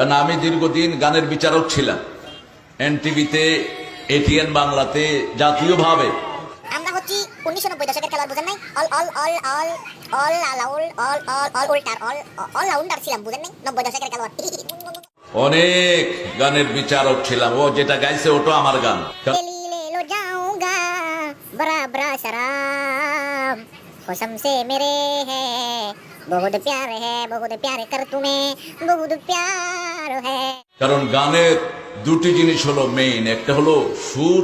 কারণ আমি দীর্ঘদিন গানের বিচারক ছিলাম। এন টিভিতে এটিএন বাংলাতে জাতীয়ভাবে। আমরা অনেক গানের বিচারক ছিলাম। ও যেটা গাইছে ওটা আমার গান। लो जाऊंगा बड़ा बड़ा शराब कसम से मेरे है बहुत प्यार है बहुत प्यार कर तुम्हें बहुत प्यार है কারণ গানের দুটি জিনিস হলো মেইন একটা হলো সুর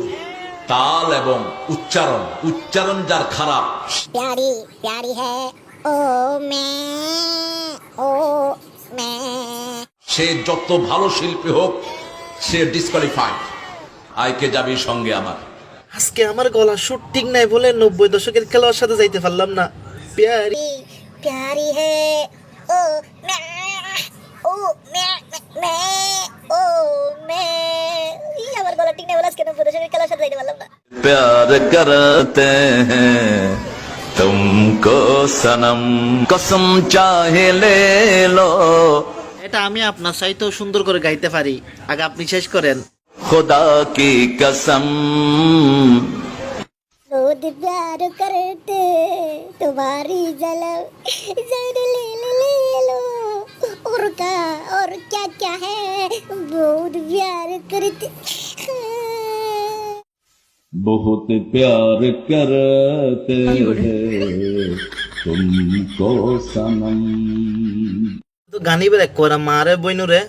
তাল এবং উচ্চারণ উচ্চারণ যার খারাপ प्यारी प्यारी है ओ मैं ओ मैं সে যত ভালো শিল্পী হোক সে ডিসকোয়ালিফাইড আইকে যাবি সঙ্গে আমার আজকে আমার গলা শুট ঠিক নাই বলে নব্বই দশকের খেলোয়ার সাথে যাইতে পারলাম না। প্যারি। প্যারি হে ও ও ও আমার গলা ঠিক নাই বলে আজকে নব্বই দশকের খেলোয়ার সাথে যাইতে পারলাম না। প্যার করতে তুমকো সনম কসম চাহে লে লো এটা আমি আপনার চাইতেও সুন্দর করে গাইতে পারি। আগে আপনি শেষ করেন। खुदा की कसम। बहुत प्यार करते तुम्हारी जलम जड़ ले लो ले लो और का और क्या क्या है? बहुत प्यार करते। बहुत प्यार करते तुमको सनम। तो गाने पे रे मारे बोइनु रे।